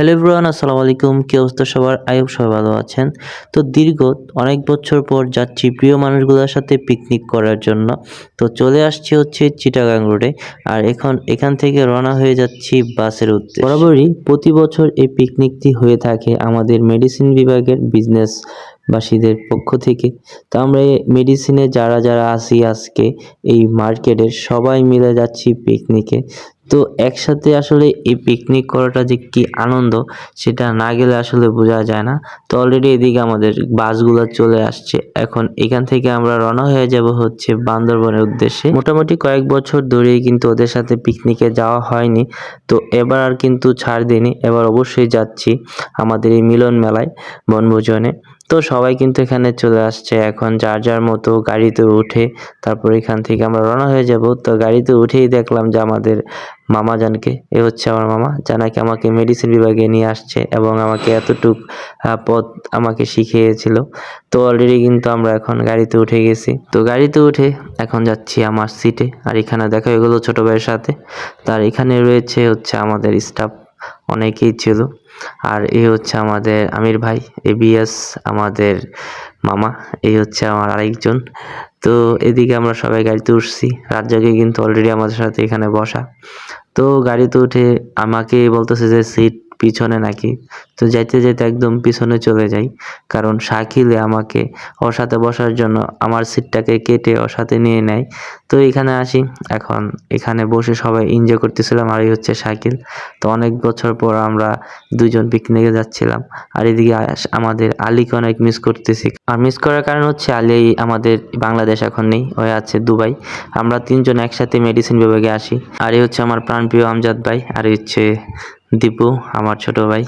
Hello everyone, আসসালামু আলাইকুম। কি অবস্থা সবার? আয়ুব সবাই ভালো আছেন। তো দীর্ঘ অনেক বছর পর যাচ্ছি প্রিয় মানুষগুলোর সাথে পিকনিক করার জন্য। তো চলে আসছি হচ্ছে চিটাগাং রোডে আর এখন এখান থেকে রওনা হয়ে যাচ্ছি বাসের উদ্দেশ্যে। বরাবরই প্রতি বছর এই পিকনিকটি হয়ে থাকে আমাদের মেডিসিন বিভাগের বিজনেস বাসীদের পক্ষ থেকে। তো আমরা মেডিসিনে যারা যারা আসি আজকে, এই মার্কেটের সবাই মিলে যাচ্ছি পিকনিকে তো একসাথে আসলে এই পিকনিক করাটা যে কি আনন্দ, সেটা না গেলে আসলে বোঝা যায় না। তো অলরেডি এদিকে আমাদের বাসগুলো চলে আসছে। এখন এখান থেকে আমরা রওনা হয়ে যাব হচ্ছে বান্দরবনের উদ্দেশ্যে। মোটামুটি কয়েক বছর ধরেই কিন্তু ওদের সাথে পিকনিকে যাওয়া হয়নি। তো এবার আর কিন্তু ছাড় দিইনি। এবার অবশ্যই যাচ্ছি আমাদের এই মিলন মেলায় বনভোজনে। তো সবাই কিন্তু এখানে চলে আসছে। এখন যার যার মতো গাড়িতে উঠে তারপর এখান থেকে আমরা রওনা হয়ে যাব। তো গাড়িতে উঠেই দেখলাম যে আমাদের মামা জানকে এ হচ্ছে আমার মামা জানাকে আমাকে মেডিসিন বিভাগে নিয়ে আসছে এবং আমাকে এতটুক পথ আমাকে শিখিয়েছিল। তো অলরেডি কিন্তু আমরা এখন গাড়িতে উঠে গেছি। তো গাড়িতে উঠে এখন যাচ্ছি আমার সিটে আর এখানে দেখা হয়ে গেলো ছোটো ভাইয়ের সাথে। তার এখানে রয়েছে হচ্ছে আমাদের স্টাফ অনেকেই ছিল। আর এই হচ্ছে আমাদের আমির ভাই এ এবিএস আমাদের মামা, এই হচ্ছে আমার আরেকজন। তো এদিকে আমরা সবাই গাড়িতে উঠছি, রাত জাগে কিন্তু অলরেডি আমাদের সাথে এখানে বসা। তো গাড়িতে উঠে আমাকে বলতেছে যে, সিট পিছনে নাকি? তো যাইতে যাইতে একদম পিছনে চলে যাই, কারণ শাকিলে আমাকে ওর সাথে বসার জন্য আমার সিটটাকে কেটে ওর সাথে নিয়ে নেয়। তো এখানে আসি, এখন এখানে বসে সবাই এনজয় করতেছিলাম, আর এই হচ্ছে শাকিল। তো অনেক বছর পর আমরা দুজন পিকনিকে যাচ্ছিলাম, আর এদিকে আমাদের আলীকে অনেক মিস করতেছি। আর মিস করার কারণ হচ্ছে আলী আমাদের বাংলাদেশ এখন নেই ওই আছে দুবাই। আমরা তিনজন একসাথে মেডিসিন বিভাগে আসি। আর এই হচ্ছে আমার প্রাণপ্রিয় আমজাদ ভাই, আর হচ্ছে দীপু, আমার ছোট ভাই।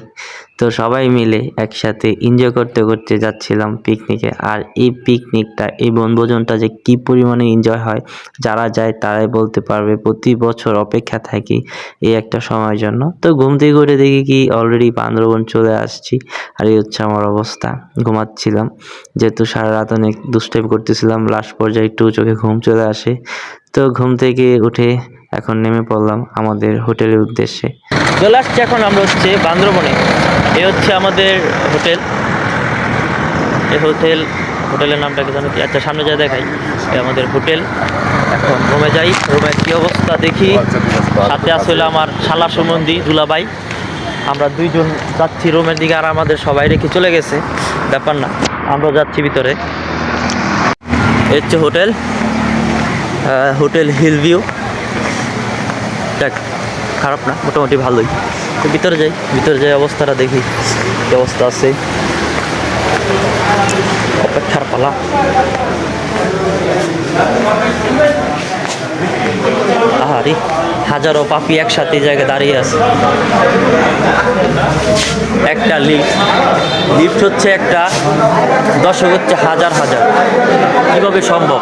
তো সবাই মিলে একসাথে এনজয় করতে করতে যাচ্ছিলাম পিকনিকে আর এই পিকনিকটা এই বনভোজনটা যে কি পরিমাণে এনজয় হয়, যারা যায় তারাই বলতে পারবে প্রতি বছর অপেক্ষা থাকি এই একটা সময়ের জন্য। তো ঘুম থেকে ঘুরে দেখি কি অলরেডি বান্দরবন চলে আসছি। আর এই হচ্ছে আমার অবস্থা। ঘুমাচ্ছিলাম, যেহেতু সারা রাত অনেক দুষ্টাইম করতেছিলাম লাস্ট পর্যায়ে একটু চোখে ঘুম চলে আসে। তো ঘুম থেকে উঠে এখন নেমে পড়লাম আমাদের হোটেলের উদ্দেশ্যে। চলে আসছি এখন আমরা হচ্ছে বান্দরবনে। এ হচ্ছে আমাদের হোটেল। এ হোটেল, হোটেলের নামটা কি জানো কি আচ্ছা সামনে যা দেখাই, এ আমাদের হোটেল। এখন রুমে যাই, রুমের কি অবস্থা দেখি। সাথে আসলে আমার শালা সুমন্দি দুলাবাই আমরা দুইজন যাচ্ছি রুমের দিকে আর আমাদের সবাই রেখে চলে গেছে। ব্যাপার না, আমরা যাচ্ছি ভিতরে। এ হচ্ছে হোটেল হোটেল হিল ভিউ দেখ খারাপ না, মোটামুটি ভালোই। তো ভিতরে যাই ভিতরে যাই অবস্থাটা দেখি কি অবস্থা আছে। অপেক্ষার পালা। আহারি, হাজারো পাপি একসাথে জায়গায় দাঁড়িয়ে আছে। একটা লিফট লিফট হচ্ছে একটা দশক হচ্ছে হাজার হাজার। কীভাবে সম্ভব?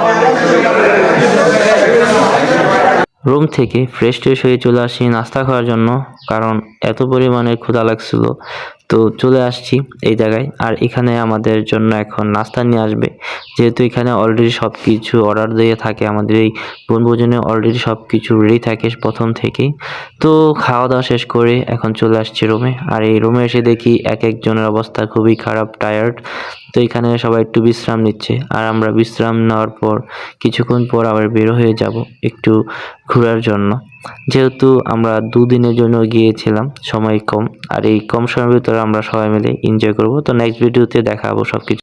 রুম থেকে ফ্রেশ ট্রেশ হয়ে চলে আসি নাস্তা খাওয়ার জন্য, কারণ এত পরিমাণে ক্ষুধা লাগছিল। তো চলে আসছি এই জায়গায়, আর এখানে আমাদের জন্য এখন নাস্তা নিয়ে আসবে। যেহেতু এখানে অলরেডি সব কিছু অর্ডার দিয়ে থাকে, আমাদের এই বনভোজনে অলরেডি সব কিছু রেডি থাকে প্রথম থেকেই। তো খাওয়া দাওয়া শেষ করে এখন চলে আসছি রুমে আর এই রুমে এসে দেখি এক একজনের অবস্থা খুবই খারাপ টায়ার্ড তো এখানে সবাই একটু বিশ্রাম নিচ্ছে। আর আমরা বিশ্রাম নেওয়ার পর, কিছুক্ষণ পর আবার বের হয়ে যাব একটু ঘোরার জন্য। যেহেতু আমরা দুদিনের জন্য গিয়েছিলাম, সময় কম। আর এই কম সময়ের ভিতরে আমরা সবাই মিলে এনজয় করব। তো নেক্সট ভিডিওতে দেখাবো সব কিছু